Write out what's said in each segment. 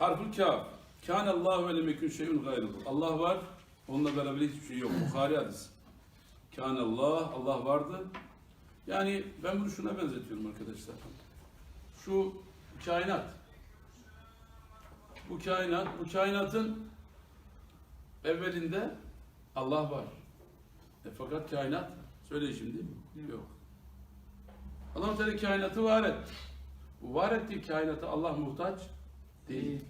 Harful kaf. Kâne Allahu ve lem yekun şey'un gayruhu. Allah var, onunla beraber hiçbir şey yok. Bukhari hadis. Kâne Allah, Allah vardı. Yani ben bunu şuna benzetiyorum arkadaşlar. Şu kainat. Bu kainat, bu kainatın evvelinde Allah var. E fakat kainat, söyle şimdi, yok. Allah Teala kainatı var etti. Bu var ettiği kainata Allah muhtaç değil.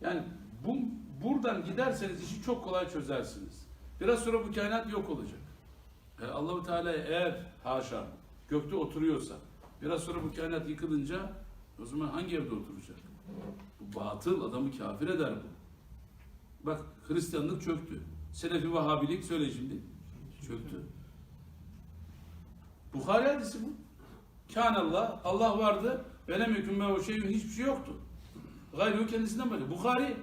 Yani bu, buradan giderseniz işi çok kolay çözersiniz. Biraz sonra bu kainat yok olacak. E, Allahu Teala eğer haşa gökte oturuyorsa biraz sonra bu kainat yıkılınca o zaman hangi evde oturacak? Bu batıl adamı kafir eder bu. Bak Hristiyanlık çöktü. Selefi Vahabilik söyle şimdi. Çöktü. Bukhari hadisi bu. Kânallah, Allah vardı. Lem yekun mehu şeyün hiçbir şey yoktu. Gayrı kendisinden başka. Bukhari.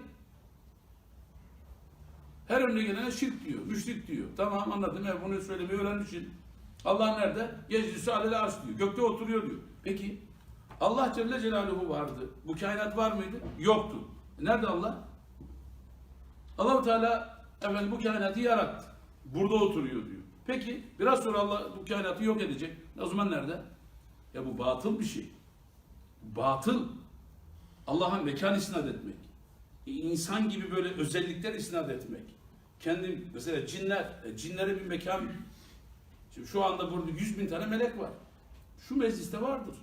Her önüne gelene şirk diyor, müşrik diyor. Tamam anladım, evet, bunu söylemeyi öğrenmişsin. Allah nerede? Yeclisi alel arş diyor, gökte oturuyor diyor. Peki, Allah Celle Celaluhu vardı. Bu kainat var mıydı? Yoktu. Nerede Allah? Allahu Teala efendim bu kainatı yarattı. Burada oturuyor diyor. Peki, biraz sonra Allah bu kainatı yok edecek. O zaman nerede? Ya bu batıl bir şey. Batıl. Allah'a mekan isnat etmek. İnsan gibi böyle özellikler isnat etmek. Kendim mesela cinler, e, cinlere bir mekan. Şimdi şu anda burada yüz bin tane melek var. Şu mecliste vardır.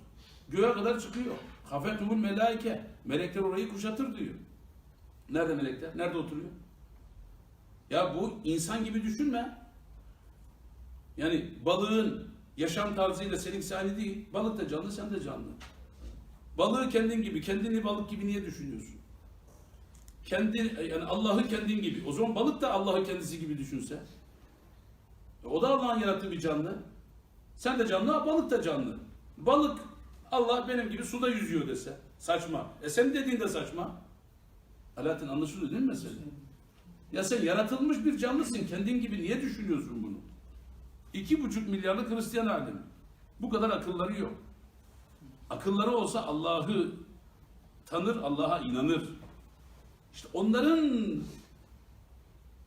Göğe kadar çıkıyor. Hafetumul melaike. Melekler orayı kuşatır diyor. Nerede melekler? Nerede oturuyor? Ya bu insan gibi düşünme. Yani balığın yaşam tarzıyla seninki aynı değil. Balık da canlı, sen de canlı. Balığı kendin gibi, kendini balık gibi niye düşünüyorsun? Kendi, yani Allah'ı kendin gibi. O zaman balık da Allah'ı kendisi gibi düşünse. E O da Allah'ın yarattığı bir canlı. Sen de canlı, balık da canlı. Balık Allah benim gibi suda yüzüyor dese. Saçma. E sen dediğin de saçma. Alaaddin anlaşılıyor değil mi mesele? Ya sen yaratılmış bir canlısın. Kendin gibi niye düşünüyorsun bunu? İki buçuk milyarlık Hristiyan alemi. Bu kadar akılları yok. Akılları olsa Allah'ı tanır, Allah'a inanır. İşte onların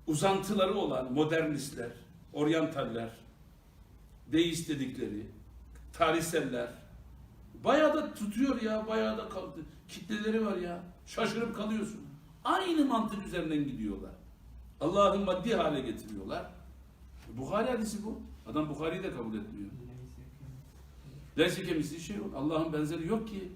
uzantıları olan modernistler, oryantaller, deist dedikleri, tarihseller, bayağı da tutuyor ya, bayağı da kaldı. kitleleri var ya. Şaşırıp kalıyorsun. Aynı mantık üzerinden gidiyorlar. Allah'ı maddi hale getiriyorlar. Bukhari hadisi bu. Adam Bukhari'yi de kabul etmiyor. Leyse kemisli şey yok. Allah'ın benzeri yok ki.